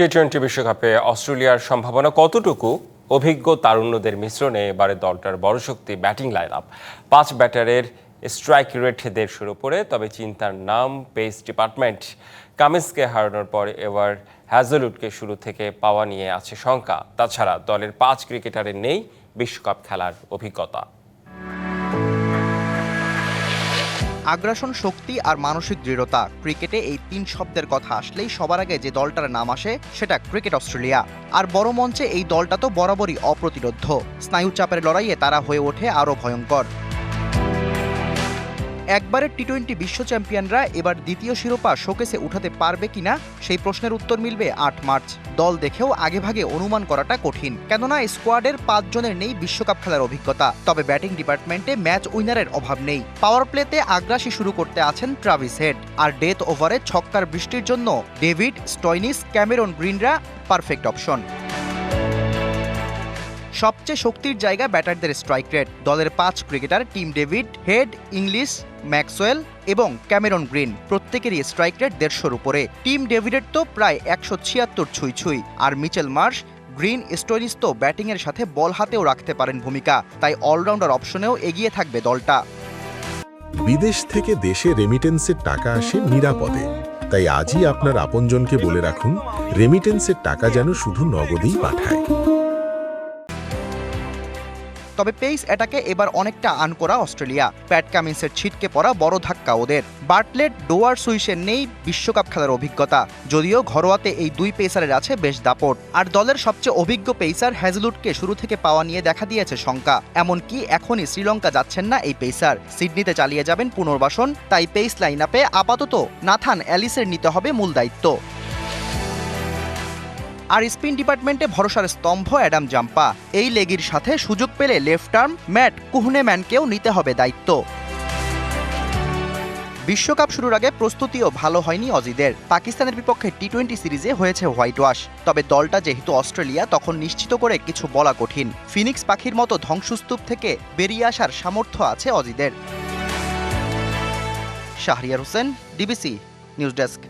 T twenty বিশ্বকাপে অস্ট্রেলিয়ার সম্ভাবনা কতটুকু? অভিজ্ঞ তারুণ্যদের মিশ্রণে এবারে দলটার বড় শক্তি ব্যাটিং লাইন আপ পাঁচ ব্যাটারের স্ট্রাইক রেট দেড়শোর উপরে তবে চিন্তার নাম পেস ডিপার্টমেন্ট কামিন্সকে হারানোর পর এবার হ্যাজলউডকে শুরু থেকে পাওয়া নিয়ে আছে শঙ্কা। তাছাড়া দলের পাঁচ ক্রিকেটারের নেই বিশ্বকাপ খেলার অভিজ্ঞতা। আগ্রাসন শক্তি আর মানসিক দৃঢ়তা। ক্রিকেটে এই তিন শব্দের কথা আসলেই সবার আগে যে দলটার নাম আসে, সেটা ক্রিকেট অস্ট্রেলিয়া। আর বড় মঞ্চে এই দলটা তো বরাবরই অপ্রতিরোধ্য। স্নায়ু চাপের লড়াইয়ে তারা হয়ে ওঠে আরও ভয়ঙ্কর। একবারের টি টোয়েন্টি বিশ্ব চ্যাম্পিয়নরা এবার দ্বিতীয় শিরোপা শোকেসে উঠাতে পারবে কিনা, সেই প্রশ্নের উত্তর মিলবে আট মার্চ। দল দেখেও আগেভাগে অনুমান করাটা কঠিন। কেননা স্কোয়াডের পাঁচজনের নেই বিশ্বকাপ খেলার অভিজ্ঞতা। তবে ব্যাটিং ডিপার্টমেন্টে ম্যাচ উইনারের অভাব নেই। পাওয়ার প্লেতে আগ্রাসী শুরু করতে আছেন ট্রাভিস হেড। আর ডেথ ওভারে ছক্কার বৃষ্টির জন্য ডেভিড স্টয়নিস ক্যামেরন গ্রিনরা পারফেক্ট অপশন। সবচেয়ে শক্তির জায়গা ব্যাটারদের স্ট্রাইক রেট দলের পাঁচ cricketer Tim David Head Inglis Maxwell এবং ক্যামেরন গ্রিন প্রত্যেকেরই স্ট্রাইক রেট দেড়শোর উপরে। টিম ডেভিডের তো প্রায় একশো ছিয়াত্তর ছুঁই ছুঁই। আর মিচেল মার্শ গ্রিন স্টোরিস তো ব্যাটিংয়ের সাথে বল হাতেও রাখতে পারেন ভূমিকা। তাই অলরাউন্ডার অপশনেও এগিয়ে থাকবে দলটা। বিদেশ থেকে দেশে রেমিটেন্সের টাকা আসে নিরাপদে। তাই আজই আপনার আপনজনকে বলে রাখুন রেমিটেন্সের টাকা যেন শুধু নগদেই পাঠায়। তবে পেস অ্যাটাকে এবার অনেকটা আন করা অস্ট্রেলিয়া। প্যাট কামিন্সের ছিটকে পড়া বড় ধাক্কা ওদের। বার্টলেট, ডোয়ার সুইসের নেই বিশ্বকাপ খেলার অভিজ্ঞতা। যদিও ঘরোয়াতে এই দুই পেসারের আছে বেশ দাপট। আর দলের সবচেয়ে অভিজ্ঞ পেসার হ্যাজলুডকে শুরু থেকে পাওয়া নিয়ে দেখা দিয়েছে শঙ্কা। এমনকি এখনই শ্রীলঙ্কা যাচ্ছেন না এই পেসার। সিডনিতে চালিয়ে যাবেন পুনর্বাসন, তাই পেস লাইন আপে আপাতত নাথান অ্যালিসের নিতে হবে মূল দায়িত্ব। আর স্পিন ডিপার্টমেন্টে ভরসার স্তম্ভ অ্যাডাম জাম্পা। এই লেগির সাথে সুযোগ পেলে লেফট আর্ম ম্যাট কুহনেম্যানকেও নিতে হবে দায়িত্ব। বিশ্বকাপ শুরুর আগে প্রস্তুতিও ভালো হয়নি অজিদের। পাকিস্তানের বিপক্ষে টি টোয়েন্টি সিরিজে হয়েছে হোয়াইট ওয়াশ। তবে দলটা যেহেতু অস্ট্রেলিয়া, তখন নিশ্চিত করে কিছু বলা কঠিন। ফিনিক্স পাখির মতো ধ্বংসস্তূপ থেকে বেরিয়ে আসার সামর্থ্য আছে অজিদের। Shahriar Hossain, DBC news desk.